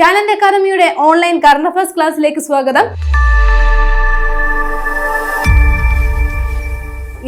Talent അക്കാദമിയുടെ online current affairs ക്ലാസ്സിലേക്ക് സ്വാഗതം.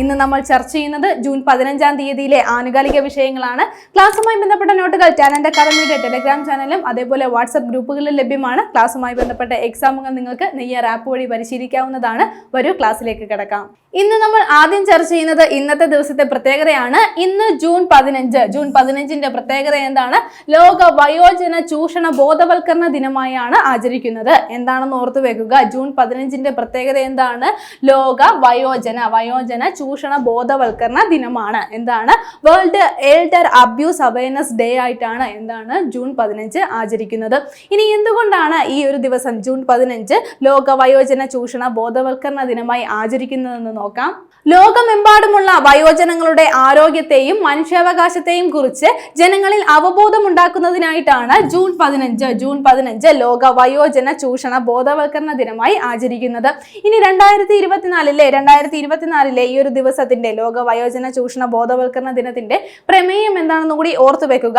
ഇന്ന് നമ്മൾ ചർച്ച ചെയ്യുന്നത് ജൂൺ പതിനഞ്ചാം തീയതിയിലെ ആനുകാലിക വിഷയങ്ങളാണ്. ക്ലാസ്സുമായി ബന്ധപ്പെട്ട നോട്ടുകൾ ടാലന്റ് അക്കാദമിയുടെ ടെലഗ്രാം ചാനലും അതേപോലെ വാട്സപ്പ് ഗ്രൂപ്പുകളിലും ലഭ്യമാണ്. ക്ലാസ്സുമായി ബന്ധപ്പെട്ട എക്സാമുകൾ നിങ്ങൾക്ക് നെയ്യർ ആപ്പ് വഴി പരിശീലിക്കാവുന്നതാണ്. വരൂ ക്ലാസ്സിലേക്ക് കിടക്കാം. ഇന്ന് നമ്മൾ ആദ്യം ചർച്ച ചെയ്യുന്നത് ഇന്നത്തെ ദിവസത്തെ പ്രത്യേകതയാണ്. ഇന്ന് ജൂൺ പതിനഞ്ച്. ജൂൺ പതിനഞ്ചിന്റെ പ്രത്യേകത എന്താണ്? ലോക വയോജന ചൂഷണ ബോധവൽക്കരണ ദിനമായാണ് ആചരിക്കുന്നത്. എന്താണെന്ന് ഓർത്തു വെക്കുക. ജൂൺ പതിനഞ്ചിന്റെ പ്രത്യേകത എന്താണ്? ലോക വയോജന വയോജന ചൂഷണ ബോധവൽക്കരണ ദിനമാണ്. എന്താണ്? World elder abuse awareness day ആയിട്ടാണ് എന്താണ് ജൂൺ പതിനഞ്ച് ആചരിക്കുന്നത്. ഇനി എന്തുകൊണ്ടാണ് ഈ ഒരു ദിവസം ജൂൺ പതിനഞ്ച് ലോക വയോജന ചൂഷണ ബോധവൽക്കരണ ദിനമായി ആചരിക്കുന്നതെന്ന് നോക്കാം ലോകമെമ്പാടുമുള്ള വയോജനങ്ങളുടെ ആരോഗ്യത്തെയും മനുഷ്യാവകാശത്തെയും കുറിച്ച് ജനങ്ങളിൽ അവബോധമുണ്ടാക്കുന്നതിനായിട്ടാണ് ജൂൺ പതിനഞ്ച് ജൂൺ പതിനഞ്ച് ലോക വയോജന ചൂഷണ ബോധവൽക്കരണ ദിനമായി ആചരിക്കുന്നത്. ഇനി രണ്ടായിരത്തി ഇരുപത്തിനാലിലെ രണ്ടായിരത്തി ഇരുപത്തിനാലിലെ ഈ ഒരു ദിവസത്തിന്റെ ലോക വയോജന ചൂഷണ ബോധവൽക്കരണ ദിനത്തിന്റെ പ്രമേയം എന്താണെന്ന് കൂടി ഓർത്തു വെക്കുക.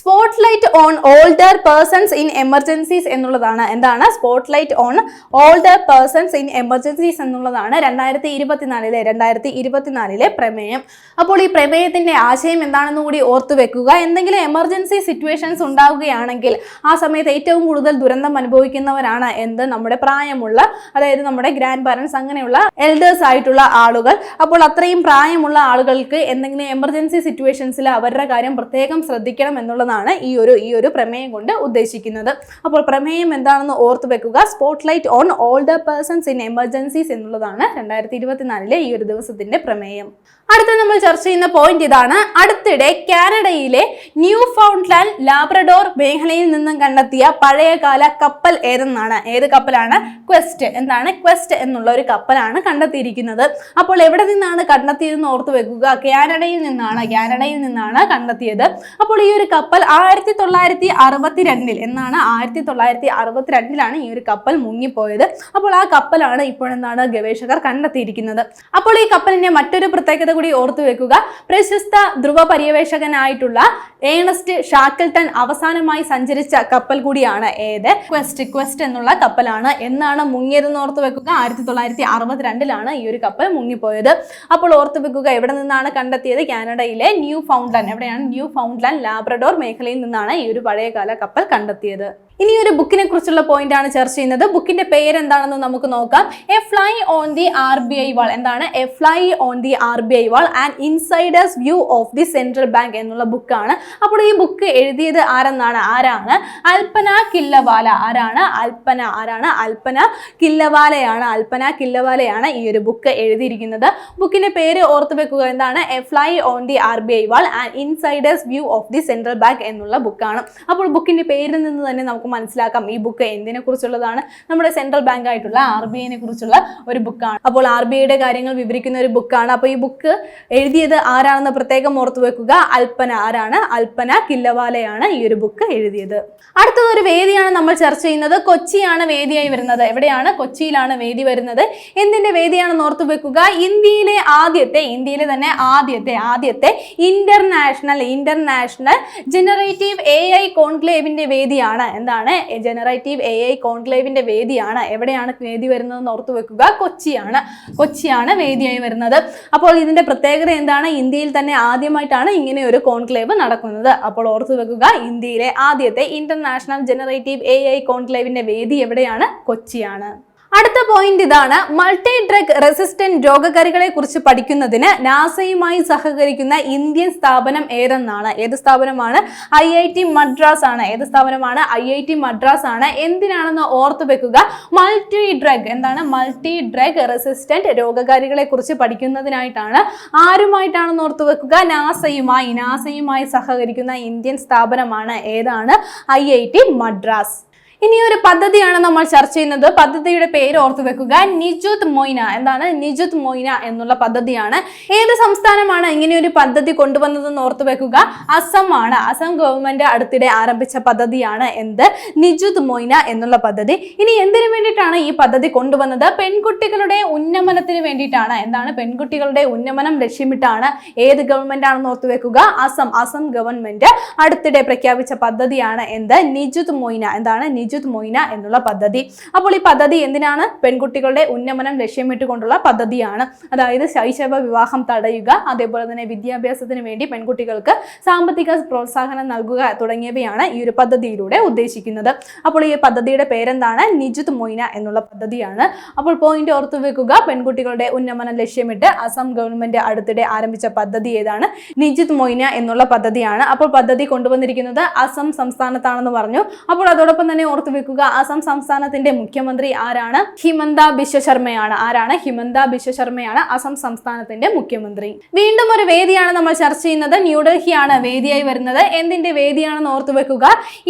Spotlight on older persons in emergencies എന്നുള്ളതാണ്. എന്താണ്? Spotlight on older persons in emergencies എന്നുള്ളതാണ്. രണ്ടായിരത്തി ഇരുപത്തിനാലിലെ രണ്ടായിരത്തി ഇരുപത്തിനാലിലെ പ്രമേയം. അപ്പോൾ ഈ പ്രമേയത്തിന്റെ ആശയം എന്താണെന്ന് കൂടി ഓർത്തു വെക്കുക. എന്തെങ്കിലും എമർജൻസി സിറ്റുവേഷൻസ് ഉണ്ടാവുകയാണെങ്കിൽ ആ സമയത്ത് ഏറ്റവും കൂടുതൽ ദുരന്തം അനുഭവിക്കുന്നവരാണ് എന്ത്? നമ്മുടെ പ്രായമുള്ള അതായത് നമ്മുടെ ഗ്രാൻഡ് പാരൻസ് അങ്ങനെയുള്ള എൽഡേഴ്സ് ആയിട്ടുള്ള ആളുകൾ. അപ്പോൾ അത്രയും പ്രായമുള്ള ആളുകൾക്ക് എന്തെങ്കിലും എമർജൻസി സിറ്റുവേഷൻസിൽ അവരുടെ കാര്യം പ്രത്യേകം ശ്രദ്ധിക്കണം എന്നുള്ളതാണ് ഈ ഒരു ഈ ഒരു പ്രമേയം കൊണ്ട് ഉദ്ദേശിക്കുന്നത്. അപ്പോൾ പ്രമേയം എന്താണെന്ന് ഓർത്തു വെക്കുക. Spotlight on older persons in emergencies എന്നുള്ളതാണ് രണ്ടായിരത്തി ഇരുപത്തിനാലിലെ ഈ ഒരു ദിവസത്തിന്റെ പ്രമേയം. അടുത്ത നമ്മൾ ചർച്ച ചെയ്യുന്ന പോയിന്റ് ഇതാണ്. അടുത്തിടെ കാനഡയിലെ ന്യൂ ഫൗണ്ട്ലാൻഡ് ലാബ്രഡോർ മേഖലയിൽ നിന്നും കണ്ടെത്തിയ പഴയകാല കപ്പൽ ഏതെന്നാണ്? ഏത് കപ്പലാണ്? ക്വസ്റ്റ്. എന്താണ് ക്വസ്റ്റ് എന്നുള്ള ഒരു കപ്പലാണ് കണ്ടെത്തിയിരിക്കുന്നത്. അപ്പോൾ എവിടെ നിന്നാണ് കണ്ടെത്തിയതെന്ന് ഓർത്ത് വെക്കുക. കാനഡയിൽ നിന്നാണ് കാനഡയിൽ നിന്നാണ് കണ്ടെത്തിയത്. അപ്പോൾ ഈ ഒരു കപ്പൽ ആയിരത്തി തൊള്ളായിരത്തി അറുപത്തി രണ്ടിൽ എന്നാണ് ആയിരത്തി തൊള്ളായിരത്തി അറുപത്തി രണ്ടിലാണ് ഈ ഒരു കപ്പൽ മുങ്ങിപ്പോയത്. അപ്പോൾ ആ കപ്പലാണ് ഇപ്പോഴെന്താണ് ഗവേഷകർ കണ്ടെത്തിയിരിക്കുന്നത്. അപ്പോൾ ഈ കപ്പലിന്റെ മറ്റൊരു പ്രത്യേകത കൂടി ഓർത്തു വെക്കുക. പ്രശസ്ത ധ്രുവ പര്യവേഷകനായിട്ടുള്ള ഏണസ്റ്റ് ഷാക്കിൾട്ടൺ അവസാനമായി സഞ്ചരിച്ച കപ്പൽ കൂടിയാണ് ഏത്? ക്വസ്റ്റ് ക്വസ്റ്റ് എന്നുള്ള കപ്പലാണ്. എന്നാണ് മുങ്ങിയതെന്ന് ഓർത്ത് വെക്കുക. ആയിരത്തി തൊള്ളായിരത്തി അറുപത്തിരണ്ടിലാണ് ഈ ഒരു കപ്പൽ മുങ്ങിപ്പോയത്. അപ്പോൾ ഓർത്ത് വെക്കുക എവിടെ നിന്നാണ് കണ്ടെത്തിയത്? കാനഡയിലെ ന്യൂ ഫൗണ്ട്ലാൻഡ് എവിടെയാണ് ന്യൂ ഫൗണ്ട്ലാൻഡ് ലാബ്രഡോർ മേഖലയിൽ നിന്നാണ് ഈ ഒരു പഴയകാല കപ്പൽ കണ്ടെത്തിയത്. ഇനി ഒരു ബുക്കിനെ കുറിച്ചുള്ള പോയിന്റ് ആണ് ചർച്ച ചെയ്യുന്നത്. ബുക്കിന്റെ പേര് എന്താണെന്ന് നമുക്ക് നോക്കാം. A fly on the R B I wall. എന്താണ്? A fly on the R B I wall and insiders view of the central bank എന്നുള്ള ബുക്കാണ്. അപ്പോൾ ഈ ബുക്ക് എഴുതിയത് ആരെന്നാണ്? ആരാണ്? അൽപ്പന കില്ലവാല. ആരാണ്? അൽപ്പന ആരാണ്? അൽപ്പന കില്ലവാലയാണ്. അൽപ്പന കില്ലവാലയാണ് ഈ ഒരു ബുക്ക് എഴുതിയിരിക്കുന്നത്. ബുക്കിന്റെ പേര് ഓർത്തു വെക്കുക. എന്താണ്? A fly on the R B I wall and insiders view of the central bank എന്നുള്ള ബുക്കാണ് അപ്പോൾ ബുക്കിന്റെ പേരിൽ നിന്ന് തന്നെ നമുക്ക് മനസ്സിലാക്കാം ഈ ബുക്ക് എന്തിനെ കുറിച്ചുള്ളതാണ്. നമ്മുടെ സെൻട്രൽ ബാങ്ക് ആയിട്ടുള്ള ആർ ബി ഐനെ കുറിച്ചുള്ള ഒരു ബുക്കാണ് അപ്പോൾ ആർ ബി ഐയുടെ കാര്യങ്ങൾ വിവരിക്കുന്ന ഒരു ബുക്കാണ് അപ്പോൾ ഈ ബുക്ക് എഴുതിയത് ആരാണെന്ന് പ്രത്യേകം ഓർത്തു വെക്കുക. അൽപ്പന ആരാണ്? അൽപ്പന കില്ലവാലയാണ് ഈ ഒരു ബുക്ക് എഴുതിയത്. അടുത്തത് ഒരു വേദിയാണ് നമ്മൾ ചർച്ച ചെയ്യുന്നത്. കൊച്ചിയാണ് വേദിയായി വരുന്നത്. എവിടെയാണ്? കൊച്ചിയിലാണ് വേദി വരുന്നത്. എന്തിന്റെ വേദിയാണെന്ന് ഓർത്തു വെക്കുക. ഇന്ത്യയിലെ ആദ്യത്തെ ഇന്ത്യയിലെ തന്നെ ആദ്യത്തെ ആദ്യത്തെ international international generative A I കോൺക്ലേവിന്റെ വേദിയാണ്. എന്താണ്? ജനറേറ്റീവ് എ ഐ കോൺക്ലേവിന്റെ വേദിയാണ്. എവിടെയാണ് വേദി വരുന്നതെന്ന് ഓർത്തു വെക്കുക. കൊച്ചിയാണ്. കൊച്ചിയാണ് വേദിയായി വരുന്നത്. അപ്പോൾ ഇതിന്റെ പ്രത്യേകത എന്താണ്? ഇന്ത്യയിൽ തന്നെ ആദ്യമായിട്ടാണ് ഇങ്ങനെ ഒരു കോൺക്ലേവ് നടക്കുന്നത്. അപ്പോൾ ഓർത്തു വെക്കുക ഇന്ത്യയിലെ ആദ്യത്തെ ഇന്റർനാഷണൽ ജനറേറ്റീവ് എ ഐ കോൺക്ലേവിന്റെ വേദി എവിടെയാണ്? കൊച്ചിയാണ്. അടുത്ത പോയിന്റ് ഇതാണ് മൾട്ടി ഡ്രഗ് റെസിസ്റ്റന്റ് രോഗകാരികളെ കുറിച്ച് പഠിക്കുന്നതിന് നാസയുമായി സഹകരിക്കുന്ന ഇന്ത്യൻ സ്ഥാപനം ഏതെന്നാണ്? ഏത് സ്ഥാപനമാണ്? ഐ ഐ ടി മദ്രാസ് ആണ്. ഏത് സ്ഥാപനമാണ്? ഐ ഐ ടി മദ്രാസ് ആണ്. എന്തിനാണെന്ന് ഓർത്തു വെക്കുക. മൾട്ടി ഡ്രഗ് എന്താണ്? മൾട്ടി ഡ്രഗ് റെസിസ്റ്റന്റ് രോഗകാരികളെ കുറിച്ച് പഠിക്കുന്നതിനായിട്ടാണ്. ആരുമായിട്ടാണെന്ന് ഓർത്തു വെക്കുക? നാസയുമായി. നാസയുമായി സഹകരിക്കുന്ന ഇന്ത്യൻ സ്ഥാപനമാണ് ഏതാണ്? I I T Madras. ഇനി ഒരു പദ്ധതിയാണ് നമ്മൾ ചർച്ച ചെയ്യുന്നത്. പദ്ധതിയുടെ പേര് ഓർത്തു വെക്കുക. നിജുത് മൊയ്ന. എന്താണ്? നിജുത് മൊയ്ന എന്നുള്ള പദ്ധതിയാണ്. ഏത് സംസ്ഥാനമാണ് ഇങ്ങനെ ഒരു പദ്ധതി കൊണ്ടുവന്നതെന്ന് ഓർത്തു വെക്കുക. അസം ആണ് അസം ഗവൺമെന്റ് അടുത്തിടെ ആരംഭിച്ച പദ്ധതിയാണ് എന്ത്? നിജുത് മൊയ്ന എന്നുള്ള പദ്ധതി. ഇനി എന്തിനു വേണ്ടിയിട്ടാണ് ഈ പദ്ധതി കൊണ്ടുവന്നത്? പെൺകുട്ടികളുടെ ഉന്നമനത്തിന് വേണ്ടിയിട്ടാണ്. എന്താണ്? പെൺകുട്ടികളുടെ ഉന്നമനം ലക്ഷ്യമിട്ടാണ് ഏത് ഗവൺമെന്റ് ആണെന്ന് ഓർത്തു വെക്കുക. അസം. അസം ഗവൺമെന്റ് അടുത്തിടെ പ്രഖ്യാപിച്ച പദ്ധതിയാണ് എന്ത്? നിജുത് മൊയ്ന. എന്താണ്? നിജുത് മൊയ്ന എന്നുള്ള പദ്ധതി. അപ്പോൾ ഈ പദ്ധതി എന്തിനാണ്? പെൺകുട്ടികളുടെ ഉന്നമനം ലക്ഷ്യമിട്ടുകൊണ്ടുള്ള പദ്ധതിയാണ്. അതായത് ശൈശവ വിവാഹം തടയുക അതേപോലെ തന്നെ വിദ്യാഭ്യാസത്തിന് വേണ്ടി പെൺകുട്ടികൾക്ക് സാമ്പത്തിക പ്രോത്സാഹനം നൽകുക തുടങ്ങിയവയാണ് ഈ ഒരു പദ്ധതിയിലൂടെ ഉദ്ദേശിക്കുന്നത്. അപ്പോൾ ഈ പദ്ധതിയുടെ പേരെന്താണ്? നിജുത് മൊയ്ന എന്നുള്ള പദ്ധതിയാണ്. അപ്പോൾ പോയിന്റ് ഓർത്തു വെക്കുക പെൺകുട്ടികളുടെ ഉന്നമനം ലക്ഷ്യമിട്ട് അസം ഗവൺമെന്റ് അടുത്തിടെ ആരംഭിച്ച പദ്ധതി ഏതാണ്? നിജിത് മൊയ്ന എന്നുള്ള പദ്ധതിയാണ്. അപ്പോൾ പദ്ധതി കൊണ്ടുവന്നിരിക്കുന്നത് അസം സംസ്ഥാനത്താണെന്ന് പറഞ്ഞു. അപ്പോൾ അതോടൊപ്പം തന്നെ ഓർത്തു വെക്കുക. അസം സംസ്ഥാനത്തിന്റെ മുഖ്യമന്ത്രി ആരാണ്? ഹിമന്ത ബിശ്വ ശർമ്മയാണ്. ആരാണ്? ഹിമന്ത ബിശ്വ ശർമ്മയാണ് അസം സംസ്ഥാനത്തിന്റെ മുഖ്യമന്ത്രി. വീണ്ടും ഒരു വേദിയാണ് നമ്മൾ ചർച്ച ചെയ്യുന്നത്. ന്യൂഡൽഹി ന്യൂഡൽഹിയാണ് വേദിയായി വരുന്നത്. എന്തിന്റെ വേദിയാണെന്ന് ഓർത്തു വെക്കുക.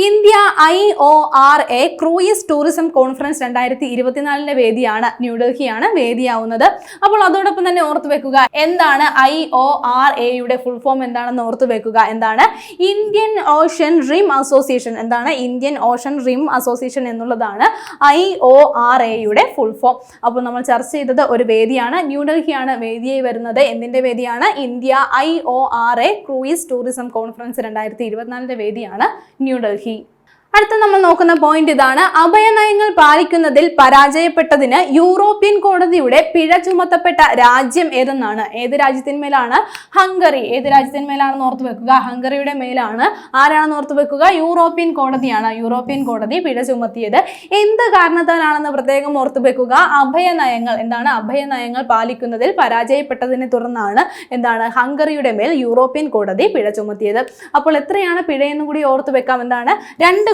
India I O R A cruise tourism conference രണ്ടായിരത്തി ഇരുപത്തിനാലിന്റെ വേദിയാണ് ന്യൂഡൽഹിയാണ് വേദിയാവുന്നത്. അപ്പോൾ അതോടൊപ്പം തന്നെ ഓർത്തു വെക്കുക. എന്താണ് ഐ ഒ ആർ എയുടെ ഫുൾ ഫോം എന്താണെന്ന് ഓർത്തു വെക്കുക. എന്താണ്? Indian ocean rim association. എന്താണ്? ഇന്ത്യൻ ഓഷ്യൻ റിം അസോസിയേഷൻ എന്നുള്ളതാണ് ഐ ഒ ആർ എയുടെ ഫുൾ ഫോം അപ്പോൾ നമ്മൾ ചർച്ച ചെയ്തത് ഒരു വേദിയാണ്. ന്യൂഡൽഹിയാണ് വേദിയായി വരുന്നത്. എന്തിന്റെ വേദിയാണ്? India I O R A cruise tourism conference രണ്ടായിരത്തി ഇരുപത്തിനാലിന്റെ വേദിയാണ് ന്യൂഡൽഹി അടുത്ത നമ്മൾ നോക്കുന്ന പോയിന്റ് ഇതാണ്. അഭയനയങ്ങൾ പാലിക്കുന്നതിൽ പരാജയപ്പെട്ടതിന് യൂറോപ്യൻ കോടതിയുടെ പിഴ ചുമത്തപ്പെട്ട രാജ്യം ഏതെന്നാണ്? ഏത് രാജ്യത്തിന്മേലാണ് ഹംഗറി. ഏത് രാജ്യത്തിന്മേലാണെന്ന് ഓർത്ത് വെക്കുക? ഹംഗറിയുടെ മേലാണ്. ആരാണെന്ന് ഓർത്ത് വെക്കുക? യൂറോപ്യൻ കോടതിയാണ്. യൂറോപ്യൻ കോടതി പിഴ ചുമത്തിയത്. എന്ത് കാരണത്താലാണെന്ന് പ്രത്യേകം ഓർത്ത് വെക്കുക? അഭയനയങ്ങൾ. എന്താണ്? അഭയനയങ്ങൾ പാലിക്കുന്നതിൽ പരാജയപ്പെട്ടതിനെ തുടർന്നാണ് എന്താണ്? ഹംഗറിയുടെ മേൽ യൂറോപ്യൻ കോടതി പിഴ ചുമത്തിയത്. അപ്പോൾ എത്രയാണ് പിഴയെന്നും കൂടി ഓർത്ത് വെക്കാം. എന്താണ്? രണ്ട്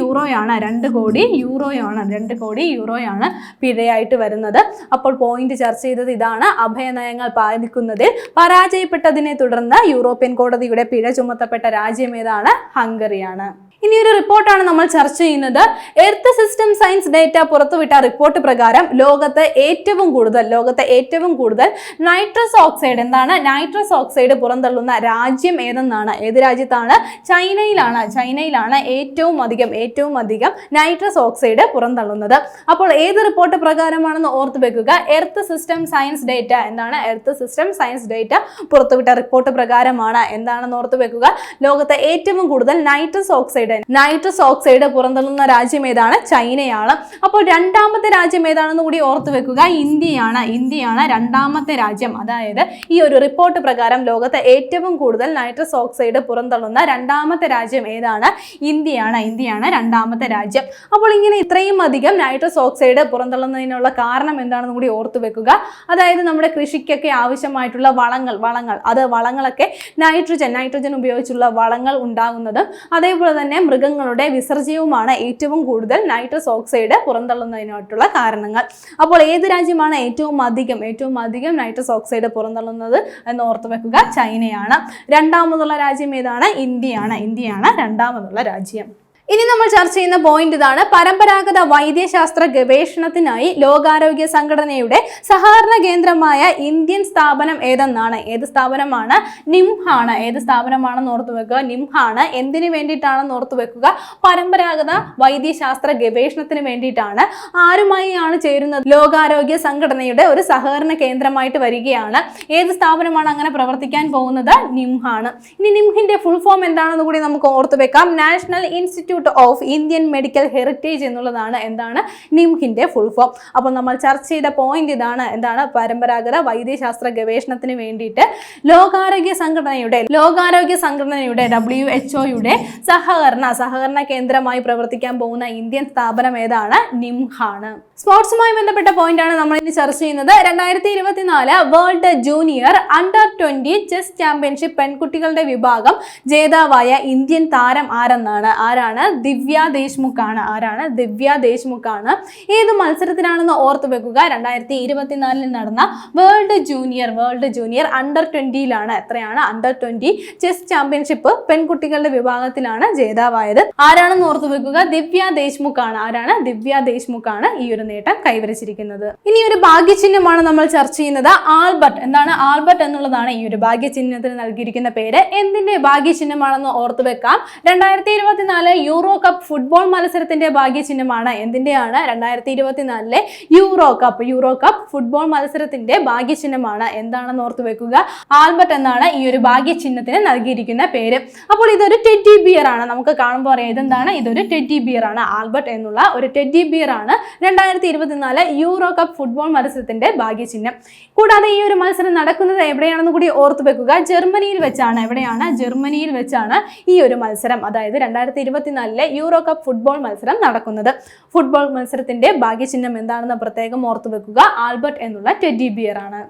യൂറോയാണ് രണ്ട് കോടി യൂറോയാണ് രണ്ട് കോടി യൂറോയാണ് പിഴയായിട്ട് വരുന്നത്. അപ്പോൾ പോയിന്റ് ചർച്ച ചെയ്തത് ഇതാണ്. അഭയനയങ്ങൾ പാലിക്കുന്നതിൽ പരാജയപ്പെട്ടതിനെ തുടർന്ന് യൂറോപ്യൻ കോടതിയുടെ പിഴ ചുമത്തപ്പെട്ട രാജ്യം ഏതാണ്? ഹംഗറിയാണ്. ഇനി ഒരു റിപ്പോർട്ടാണ് നമ്മൾ ചർച്ച ചെയ്യുന്നത്. എർത്ത് സിസ്റ്റം സയൻസ് ഡേറ്റ പുറത്തുവിട്ട റിപ്പോർട്ട് പ്രകാരം ലോകത്ത് ഏറ്റവും കൂടുതൽ ലോകത്തെ ഏറ്റവും കൂടുതൽ നൈട്രസ് ഓക്സൈഡ് എന്താണ്? നൈട്രസ് ഓക്സൈഡ് പുറന്തള്ളുന്ന രാജ്യം ഏതെന്നാണ്? ഏത് രാജ്യത്താണ്? ചൈനയിലാണ്. ചൈനയിലാണ് ഏറ്റവും അധികം ഏറ്റവും അധികം നൈട്രസ് ഓക്സൈഡ് പുറന്തള്ളുന്നത്. അപ്പോൾ ഏത് റിപ്പോർട്ട് പ്രകാരമാണെന്ന് ഓർത്ത് വെക്കുക. എർത്ത് സിസ്റ്റം സയൻസ് ഡേറ്റ എന്താണ്? എർത്ത് സിസ്റ്റം സയൻസ് ഡേറ്റ പുറത്തുവിട്ട റിപ്പോർട്ട് പ്രകാരമാണ്. എന്താണെന്ന് ഓർത്ത് വെക്കുക? ലോകത്തെ ഏറ്റവും കൂടുതൽ നൈട്രസ് ഓക്സൈഡ് നൈട്രസ് ഓക്സൈഡ് പുറന്തള്ളുന്ന രാജ്യം ഏതാണ്? ചൈനയാണ്. അപ്പോൾ രണ്ടാമത്തെ രാജ്യം ഏതാണെന്ന് കൂടി ഓർത്തു വെക്കുക. ഇന്ത്യയാണ്. ഇന്ത്യയാണ് രണ്ടാമത്തെ രാജ്യം. അതായത് ഈ ഒരു റിപ്പോർട്ട് പ്രകാരം ലോകത്തെ ഏറ്റവും കൂടുതൽ നൈട്രസ് ഓക്സൈഡ് പുറന്തള്ളുന്ന രണ്ടാമത്തെ രാജ്യം ഏതാണ്? ഇന്ത്യയാണ്. ഇന്ത്യയാണ് രണ്ടാമത്തെ രാജ്യം. അപ്പോൾ ഇങ്ങനെ ഇത്രയും അധികം നൈട്രസ് ഓക്സൈഡ് പുറന്തള്ളുന്നതിനുള്ള കാരണം എന്താണെന്ന് കൂടി ഓർത്തു വെക്കുക. അതായത് നമ്മുടെ കൃഷിക്കൊക്കെ ആവശ്യമായിട്ടുള്ള വളങ്ങൾ വളങ്ങൾ. അത് വളങ്ങളൊക്കെ നൈട്രജൻ നൈട്രജൻ ഉപയോഗിച്ചുള്ള വളങ്ങൾ ഉണ്ടാകുന്നതും അതേപോലെ തന്നെ മൃഗങ്ങളുടെ വിസർജ്യവുമാണ് ഏറ്റവും കൂടുതൽ നൈട്രസ് ഓക്സൈഡ് പുറന്തള്ളുന്നതിനായിട്ടുള്ള കാരണങ്ങൾ. അപ്പോൾ ഏത് രാജ്യമാണ് ഏറ്റവും അധികം ഏറ്റവും അധികം നൈട്രസ് ഓക്സൈഡ് പുറന്തള്ളുന്നത് എന്ന് ഓർത്ത് വെക്കുക ചൈനയാണ്. രണ്ടാമതുള്ള രാജ്യം ഏതാണ്? ഇന്ത്യയാണ്. ഇന്ത്യയാണ് രണ്ടാമതുള്ള രാജ്യം. ഇനി നമ്മൾ ചർച്ച ചെയ്യുന്ന പോയിന്റ് ഇതാണ്. പരമ്പരാഗത വൈദ്യശാസ്ത്ര ഗവേഷണത്തിനായി ലോകാരോഗ്യ സംഘടനയുടെ സഹകരണ കേന്ദ്രമായ ഇന്ത്യൻ സ്ഥാപനം ഏതെന്നാണ്? ഏത് സ്ഥാപനമാണ്? നിംഹാണ്. ഏത് സ്ഥാപനമാണെന്ന് ഓർത്തു വെക്കുക. നിംഹാണ്. എന്തിനു വേണ്ടിയിട്ടാണെന്ന് ഓർത്തു വെക്കുക. പരമ്പരാഗത വൈദ്യശാസ്ത്ര ഗവേഷണത്തിന് വേണ്ടിയിട്ടാണ് ആരുമായി ആണ് ചേരുന്നത്? ലോകാരോഗ്യ സംഘടനയുടെ ഒരു സഹകരണ കേന്ദ്രമായിട്ട് വരികയാണ്. ഏത് സ്ഥാപനമാണ് അങ്ങനെ പ്രവർത്തിക്കാൻ പോകുന്നത്? നിംഹാണ്. ഇനി നിംഹിന്റെ ഫുൾ ഫോം എന്താണെന്ന് കൂടി നമുക്ക് ഓർത്തു വെക്കാം. National institute of Indian medical heritage എന്നുള്ളതാണ് എന്താണ് നിംഹിന്റെ ഫുൾ ഫോം അപ്പോൾ നമ്മൾ ചർച്ച ചെയ്ത പോയിന്റ് ഇതാണ് എന്താണ് പരമ്പരാഗത വൈദ്യശാസ്ത്ര ഗവേഷണത്തിന് വേണ്ടിയിട്ട് ലോകാരോഗ്യ സംഘടനയുടെ ലോകാരോഗ്യ സംഘടനയുടെ ഡബ്ല്യു എച്ച് ഒയുടെ സഹകരണ സഹകരണ കേന്ദ്രമായി പ്രവർത്തിക്കാൻ പോകുന്ന ഇന്ത്യൻ സ്ഥാപനം ഏതാണ്? നിംഹാണ് സ്പോർട്സുമായി ബന്ധപ്പെട്ട പോയിന്റ് ആണ് നമ്മൾ ഇനി ചർച്ച ചെയ്യുന്നത്. രണ്ടായിരത്തി ഇരുപത്തിനാല് world junior under twenty chess championship പെൺകുട്ടികളുടെ വിഭാഗം ജേതാവായ ഇന്ത്യൻ താരം ആരെന്നാണ്? ആരാണ്? ആരാണ് ദിവ്യ ദേശ്മുഖ് ആണ് ആരാണ്? ദിവ്യ ദേശ്മുഖ് ആണ് ഏത് മത്സരത്തിനാണെന്ന് ഓർത്തു വെക്കുക. രണ്ടായിരത്തി ഇരുപത്തിനാലിൽ നടന്ന world junior world junior under ട്വന്റിയിലാണ് എത്രയാണ്? അണ്ടർ ട്വന്റി ചെസ് ചാമ്പ്യൻഷിപ്പ് പെൺകുട്ടികളുടെ വിഭാഗത്തിലാണ് ജേതാവായത്. ആരാണെന്ന് ഓർത്തു വെക്കുക? ദിവ്യ ദേശ്മുഖ് ആണ് ആരാണ്? ദിവ്യ ദേശ്മുഖ് ആണ് ഈ ഒരു നേട്ടം കൈവരിച്ചിരിക്കുന്നത്. ഇനി ഒരു ഭാഗ്യചിഹ്നമാണ് നമ്മൾ ചർച്ച ചെയ്യുന്നത്. ആൽബർട്ട്. എന്താണ് ആൽബർട്ട് എന്നുള്ളതാണ് ഈ ഒരു ഭാഗ്യചിഹ്നത്തിന് നൽകിയിരിക്കുന്ന പേര്. എന്തിന്റെ ഭാഗ്യചിഹ്നമാണെന്ന് ഓർത്തു വെക്കാം. രണ്ടായിരത്തി ഇരുപത്തിനാല് യൂറോ കപ്പ് ഫുട്ബോൾ മത്സരത്തിന്റെ ഭാഗ്യചിഹ്നമാണ്. എന്തിന്റെയാണ്? രണ്ടായിരത്തി ഇരുപത്തിനാലിലെ Euro Cup Euro Cup football മത്സരത്തിന്റെ ഭാഗ്യചിഹ്നമാണ്. എന്താണെന്ന് ഓർത്തു വെക്കുക? ആൽബർട്ട് എന്നാണ് ഈ ഒരു ഭാഗ്യചിഹ്നത്തിന് നൽകിയിരിക്കുന്ന പേര്. അപ്പോൾ ഇതൊരു ടെഡി ബിയർ ആണ്. നമുക്ക് കാണുമ്പോൾ അറിയാം ഇതെന്താണ്? ഇതൊരു ടെഡി ബിയർ ആണ്. ആൽബർട്ട് എന്നുള്ള ഒരു ടെഡി ബിയർ ആണ് രണ്ടായിരത്തി ഇരുപത്തിനാല് യൂറോ കപ്പ് ഫുട്ബോൾ മത്സരത്തിന്റെ ഭാഗ്യചിഹ്നം. കൂടാതെ ഈ ഒരു മത്സരം നടക്കുന്നത് എവിടെയാണെന്ന് കൂടി ഓർത്തു വെക്കുക. ജർമ്മനിയിൽ വെച്ചാണ്. എവിടെയാണ്? ജർമ്മനിയിൽ വെച്ചാണ് ഈ ഒരു മത്സരം. അതായത് രണ്ടായിരത്തി ഇരുപത്തിനാലിലെ യൂറോ കപ്പ് ഫുട്ബോൾ മത്സരം നടക്കുന്നത്. ഫുട്ബോൾ മത്സരത്തിന്റെ ഭാഗ്യചിഹ്നം എന്താണെന്ന് പ്രത്യേകം ഓർത്തു വെക്കുക ആൽബർട്ട് എന്നുള്ള ടെഡി ബിയർ ആണ്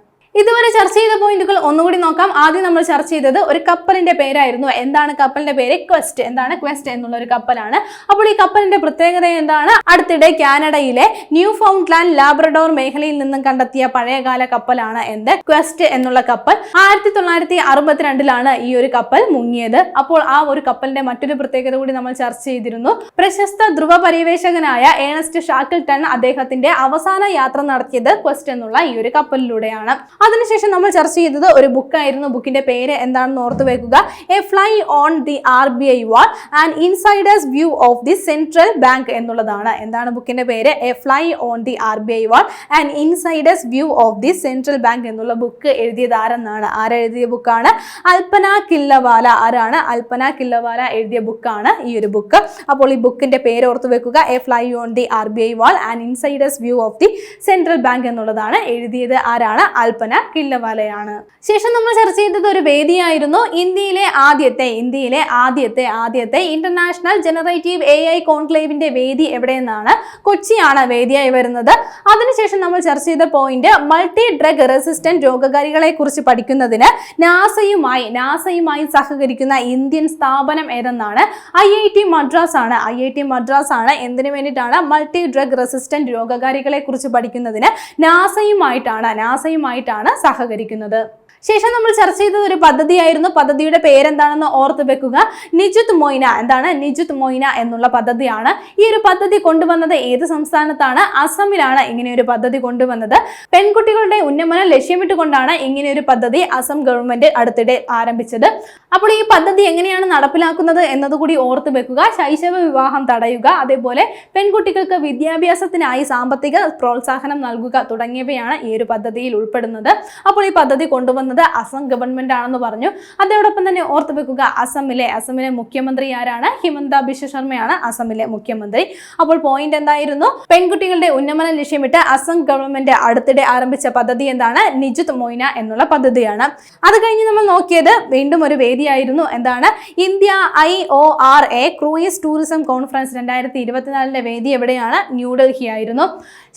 ഇതുവരെ ചർച്ച ചെയ്ത പോയിന്റുകൾ ഒന്നുകൂടി നോക്കാം. ആദ്യം നമ്മൾ ചർച്ച ചെയ്തത് ഒരു കപ്പലിന്റെ പേരായിരുന്നു. എന്താണ് കപ്പലിന്റെ പേര്? ക്വസ്റ്റ്. എന്താണ് ക്വസ്റ്റ് എന്നുള്ള ഒരു കപ്പലാണ്. അപ്പോൾ ഈ കപ്പലിന്റെ പ്രത്യേകത എന്താണ്? അടുത്തിടെ കാനഡയിലെ ന്യൂ ഫൗണ്ട്ലാൻഡ് ലാബ്രഡോർ മേഖലയിൽ നിന്നും കണ്ടെത്തിയ പഴയകാല കപ്പലാണ് എന്ത്? ക്വസ്റ്റ് എന്നുള്ള കപ്പൽ. ആയിരത്തി തൊള്ളായിരത്തി അറുപത്തിരണ്ടിലാണ് ഈ ഒരു കപ്പൽ മുങ്ങിയത്. അപ്പോൾ ആ ഒരു കപ്പലിന്റെ മറ്റൊരു പ്രത്യേകത കൂടി നമ്മൾ ചർച്ച ചെയ്തിരുന്നു. പ്രശസ്ത ധ്രുവ പര്യവേഷകനായ ഏണസ്റ്റ് ഷാക്കിൾട്ടൺ അദ്ദേഹത്തിന്റെ അവസാന യാത്ര നടത്തിയത് ക്വസ്റ്റ് എന്നുള്ള ഈ ഒരു കപ്പലിലൂടെയാണ്. അതിനുശേഷം നമ്മൾ ചർച്ച ചെയ്തത് ഒരു ബുക്കായിരുന്നു. ബുക്കിന്റെ പേര് എന്താണെന്ന് ഓർത്തു വെക്കുക. A fly on the R B I wall and insiders view of the central bank എന്നുള്ളതാണ്. എന്താണ് ബുക്കിന്റെ പേര്? A fly on the R B I wall and insiders view of the central bank എന്നുള്ള ബുക്ക് എഴുതിയത് ആരെന്നാണ്? ആരെഴുതിയ ബുക്കാണ്? അൽപ്പന കില്ലവാല. ആരാണ്? അൽപ്പന കില്ലവാല എഴുതിയ ബുക്കാണ് ഈ ഒരു ബുക്ക്. അപ്പോൾ ഈ ബുക്കിന്റെ പേര് ഓർത്തു വെക്കുക. A fly on the R B I wall and insiders view of the central bank എന്നുള്ളതാണ്. എഴുതിയത് ആരാണ്? അൽപ്പന കില്ലവാലയാണ്. ശേഷം നമ്മൾ ചർച്ച ചെയ്തത് ഒരു വേദിയായിരുന്നു ഇന്ത്യയിലെ ആദ്യത്തെ ഇന്ത്യയിലെ ആദ്യത്തെ ആദ്യത്തെ ഇന്റർനാഷണൽ ജനറേറ്റീവ് എ ഐ കോൺക്ലേവിന്റെ വേദി എവിടെയെന്നാണ് കൊച്ചിയാണ് വേദിയായി വരുന്നത്. അതിനുശേഷം നമ്മൾ ചർച്ച ചെയ്ത പോയിന്റ് മൾട്ടി ഡ്രഗ് റെസിസ്റ്റന്റ് രോഗകാരികളെ കുറിച്ച് പഠിക്കുന്നതിന് നാസയുമായി നാസയുമായി സഹകരിക്കുന്ന ഇന്ത്യൻ സ്ഥാപനം ഏതെന്നാണ്? ഐ ഐ ടി മദ്രാസ് ആണ്. ഐ ഐ ടി മദ്രാസ് ആണ്. എന്തിനു വേണ്ടിയിട്ടാണ് മൾട്ടി ഡ്രഗ് റെസിസ്റ്റന്റ് രോഗകാരികളെ കുറിച്ച് പഠിക്കുന്നതിന് നാസയുമായിട്ടാണ് നാസയുമായിട്ടാണ് സഹകരിക്കുന്നത്. ശേഷം നമ്മൾ ചർച്ച ചെയ്തത് ഒരു പദ്ധതിയായിരുന്നു. പദ്ധതിയുടെ പേരെന്താണെന്ന് ഓർത്ത് വെക്കുക. നിജുത് മൊയ്ന. എന്താണ്? നിജുത് മൊയ്ന എന്നുള്ള പദ്ധതിയാണ്. ഈ ഒരു പദ്ധതി കൊണ്ടുവന്നത് ഏത് സംസ്ഥാനത്താണ്? അസമിലാണ് ഇങ്ങനെ ഒരു പദ്ധതി കൊണ്ടുവന്നത്. പെൺകുട്ടികളുടെ ഉന്നമനം ലക്ഷ്യമിട്ടുകൊണ്ടാണ് ഇങ്ങനെ ഒരു പദ്ധതി അസം ഗവൺമെന്റ് അടുത്തിടെ ആരംഭിച്ചത്. അപ്പോൾ ഈ പദ്ധതി എങ്ങനെയാണ് നടപ്പിലാക്കുന്നത് എന്നതുകൂടി ഓർത്ത് വെക്കുക. ശൈശവ വിവാഹം തടയുക. അതേപോലെ പെൺകുട്ടികൾക്ക് വിദ്യാഭ്യാസത്തിനായി സാമ്പത്തിക പ്രോത്സാഹനം നൽകുക തുടങ്ങിയവയാണ് ഈ ഒരു പദ്ധതിയിൽ ഉൾപ്പെടുന്നത്. അപ്പോൾ ഈ പദ്ധതി കൊണ്ടുവന്നത് അസം ഗവൺമെന്റ് ആണെന്ന് പറഞ്ഞു. അതോടൊപ്പം തന്നെ ഓർത്തു വെക്കുക അസമിലെ അസമിലെ മുഖ്യമന്ത്രി ആരാണ്? ഹിമന്ത ബിശ്വ ശർമ്മയാണ് അസമിലെ മുഖ്യമന്ത്രി. അപ്പോൾ പോയിന്റ് എന്തായിരുന്നു? പെൺകുട്ടികളുടെ ഉന്നമനം ലക്ഷ്യമിട്ട് അസം ഗവൺമെന്റ് അടുത്തിടെ ആരംഭിച്ച പദ്ധതി എന്താണ്? നിജിത് മൊയ്ന എന്നുള്ള പദ്ധതിയാണ്. അത് കഴിഞ്ഞ് നമ്മൾ നോക്കിയത് വീണ്ടും ഒരു വേദിയായിരുന്നു എന്താണ്? India I O R A cruise tourism conference രണ്ടായിരത്തി ഇരുപത്തിനാലിന്റെ വേദി എവിടെയാണ്? ന്യൂഡൽഹി ആയിരുന്നു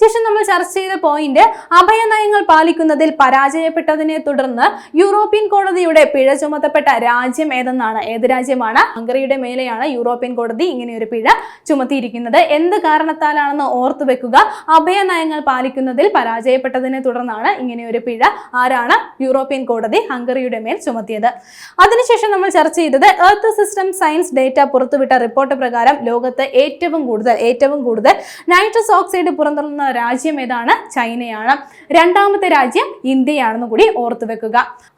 ശേഷം നമ്മൾ ചർച്ച ചെയ്ത പോയിന്റ് അഭയനയങ്ങൾ പാലിക്കുന്നതിൽ പരാജയപ്പെട്ടതിനെ തുടർന്ന് യൂറോപ്യൻ കോടതിയുടെ പിഴ ചുമത്തപ്പെട്ട രാജ്യം ഏതെന്നാണ്? ഏത് രാജ്യമാണ്? ഹംഗറിയുടെ മേലെയാണ് യൂറോപ്യൻ കോടതി ഇങ്ങനെ ഒരു പിഴ ചുമത്തിയിരിക്കുന്നത്. എന്ത് കാരണത്താലാണെന്ന് ഓർത്തു വെക്കുക. അഭയ നയങ്ങൾ പാലിക്കുന്നതിൽ പരാജയപ്പെട്ടതിനെ തുടർന്നാണ് ഇങ്ങനെ ഒരു പിഴ. ആരാണ് യൂറോപ്യൻ കോടതി ഹംഗറിയുടെ മേൽ ചുമത്തിയത്? അതിനുശേഷം നമ്മൾ ചർച്ച ചെയ്തത് എർത്ത് സിസ്റ്റം സയൻസ് ഡേറ്റ പുറത്തുവിട്ട റിപ്പോർട്ട് പ്രകാരം ലോകത്ത് ഏറ്റവും കൂടുതൽ ഏറ്റവും കൂടുതൽ നൈട്രസ് ഓക്സൈഡ് പുറന്തള്ളുന്ന രാജ്യം ഏതാണ്? ചൈനയാണ്. രണ്ടാമത്തെ രാജ്യം ഇന്ത്യയാണെന്ന് കൂടി ഓർത്തു വെക്കുക.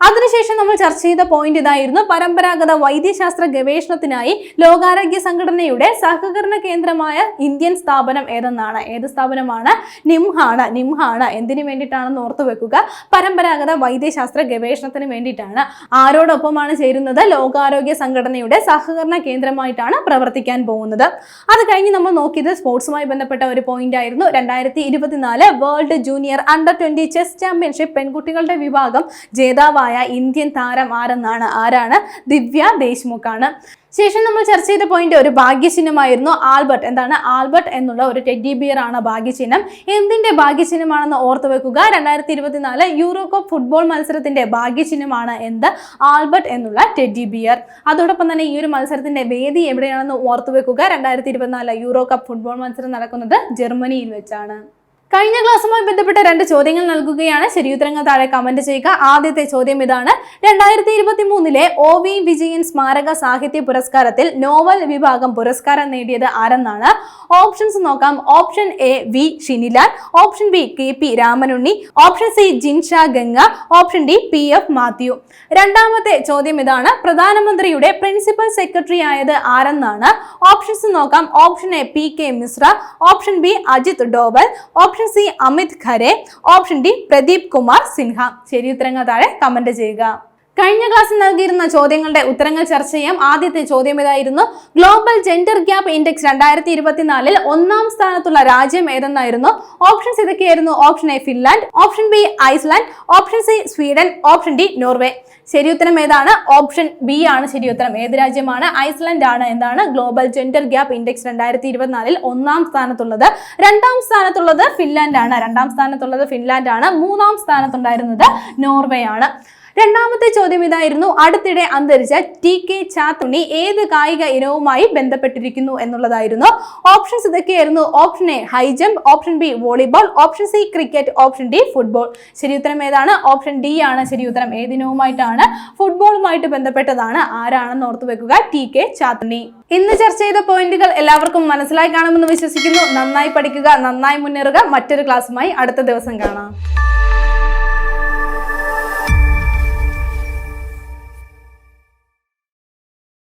അതിനുശേഷം നമ്മൾ ചർച്ച ചെയ്ത പോയിന്റ് ഇതായിരുന്നു. പരമ്പരാഗത വൈദ്യശാസ്ത്ര ഗവേഷണത്തിനായി ലോകാരോഗ്യ സംഘടനയുടെ സഹകരണ കേന്ദ്രമായ ഇന്ത്യൻ സ്ഥാപനം ഏതെന്നാണ്? ഏത് സ്ഥാപനമാണ്? നിംഹാണ്. നിംഹാണ്. എന്തിനു വേണ്ടിയിട്ടാണെന്ന് ഓർത്തു വെക്കുക. പരമ്പരാഗത വൈദ്യശാസ്ത്ര ഗവേഷണത്തിന് വേണ്ടിയിട്ടാണ്. ആരോടൊപ്പമാണ് ചേരുന്നത്? ലോകാരോഗ്യ സംഘടനയുടെ സഹകരണ കേന്ദ്രമായിട്ടാണ് പ്രവർത്തിക്കാൻ പോകുന്നത്. അത് കഴിഞ്ഞ് നമ്മൾ നോക്കിയത് സ്പോർട്സുമായി ബന്ധപ്പെട്ട ഒരു പോയിന്റ് ആയിരുന്നു. രണ്ടായിരത്തി ഇരുപത്തിനാല് world junior under twenty chess championship പെൺകുട്ടികളുടെ വിഭാഗം ജേതാവായ ഇന്ത്യൻ താരം ആരെന്നാണ് ആരാണ്? ദിവ്യ ദേശ്മുഖാണ് ശേഷം നമ്മൾ ചർച്ച ചെയ്ത പോയിന്റ് ഒരു ഭാഗ്യചിഹ്നമായിരുന്നു ആൽബർട്ട്. എന്താണ് ആൽബർട്ട് എന്നുള്ള ഒരു ടെഡി ബിയർ ആണ് ഭാഗ്യചിഹ്നം. എന്തിന്റെ ഭാഗ്യചിഹ്നമാണെന്ന് ഓർത്തു വെക്കുക. രണ്ടായിരത്തി ഇരുപത്തിനാല് യൂറോ കപ്പ് ഫുട്ബോൾ മത്സരത്തിന്റെ ഭാഗ്യചിഹ്നമാണ് എന്ത്? ആൽബർട്ട് എന്നുള്ള ടെഡി ബിയർ അതോടൊപ്പം തന്നെ ഈ ഒരു മത്സരത്തിന്റെ വേദി എവിടെയാണെന്ന് ഓർത്തു വെക്കുക. രണ്ടായിരത്തി ഇരുപത്തിനാല് യൂറോ കപ്പ് ഫുട്ബോൾ മത്സരം നടക്കുന്നത് ജർമ്മനിയിൽ വെച്ചാണ്. കഴിഞ്ഞ ക്ലാസ്സുമായി ബന്ധപ്പെട്ട രണ്ട് ചോദ്യങ്ങൾ നൽകുകയാണ്. ശരിയുത്തരങ്ങൾ താഴെ കമന്റ് ചെയ്യുക. ആദ്യത്തെ ചോദ്യം ഇതാണ്. രണ്ടായിരത്തി ഇരുപത്തി മൂന്നിലെ ഒ വി വിജയൻ സ്മാരക സാഹിത്യ പുരസ്കാരത്തിൽ നോവൽ വിഭാഗം പുരസ്കാരം നേടിയത് ആരെന്നാണ്? ഓപ്ഷൻസ് നോക്കാം. Option A V Shinilal option B K P Ramanunni option C Jinsha Ganga option D P F Mathew. രണ്ടാമത്തെ ചോദ്യം ഇതാണ്. പ്രധാനമന്ത്രിയുടെ പ്രിൻസിപ്പൽ സെക്രട്ടറി ആയത് ആരെന്നാണ്? ഓപ്ഷൻസ് നോക്കാം. Option A P K Mishra option B Ajit Doval option C Amit Khare option D Pradeep Kumar Sinha. ശരി ഉത്തരങ്ങൾ താഴെ കമന്റ് ചെയ്യുക. കഴിഞ്ഞ ക്ലാസ്സിൽ നൽകിയിരുന്ന ചോദ്യങ്ങളുടെ ഉത്തരങ്ങൾ ചർച്ച ചെയ്യാം. ആദ്യത്തെ ചോദ്യം ഇതായിരുന്നു ഗ്ലോബൽ ജെൻഡർ ഗ്യാപ്പ് ഇൻഡെക്സ് രണ്ടായിരത്തി ഇരുപത്തിനാലിൽ ഒന്നാം സ്ഥാനത്തുള്ള രാജ്യം ഏതെന്നായിരുന്നു? ഓപ്ഷൻസ് ഇതൊക്കെയായിരുന്നു option A Finland option B Iceland option C Sweden option D Norway ശരിയുത്തരം ഏതാണ്? ഓപ്ഷൻ ബി ആണ് ശരിയുത്തരം ഏത് രാജ്യമാണ്? ഐസ്ലാൻഡ് ആണ് എന്താണ് ഗ്ലോബൽ ജെൻഡർ ഗ്യാപ്പ് ഇൻഡെക്സ് രണ്ടായിരത്തി ഇരുപത്തിനാലിൽ ഒന്നാം സ്ഥാനത്തുള്ളത്. രണ്ടാം സ്ഥാനത്തുള്ളത് ഫിൻലാൻഡ് ആണ്. രണ്ടാം സ്ഥാനത്തുള്ളത് ഫിൻലാൻഡ് ആണ്. മൂന്നാം സ്ഥാനത്തുണ്ടായിരുന്നത് നോർവേ ആണ്. രണ്ടാമത്തെ ചോദ്യം ഇതായിരുന്നു. അടുത്തിടെ അന്തരിച്ച ടി കെ ചാത്തുണി ഏത് കായിക ഇനവുമായി ബന്ധപ്പെട്ടിരിക്കുന്നു എന്നുള്ളതായിരുന്നു. ഓപ്ഷൻസ് ഇതൊക്കെയായിരുന്നു. Option A high jump option B volleyball option C cricket option D football ശരി ഉത്തരം ഏതാണ്? ഓപ്ഷൻ ഡി ആണ് ശരി ഉത്തരം. ഏതിനവുമായിട്ടാണ് ഫുട്ബോളുമായിട്ട് ബന്ധപ്പെട്ടതാണ്. ആരാണെന്ന് ഓർത്തു വെക്കുക. ടി കെ ചാത്തുണി ഇന്ന് ചർച്ച ചെയ്ത പോയിന്റുകൾ എല്ലാവർക്കും മനസ്സിലായി കാണുമെന്ന് വിശ്വസിക്കുന്നു. നന്നായി പഠിക്കുക നന്നായി മുന്നേറുക. മറ്റൊരു ക്ലാസ്സുമായി അടുത്ത ദിവസം കാണാം.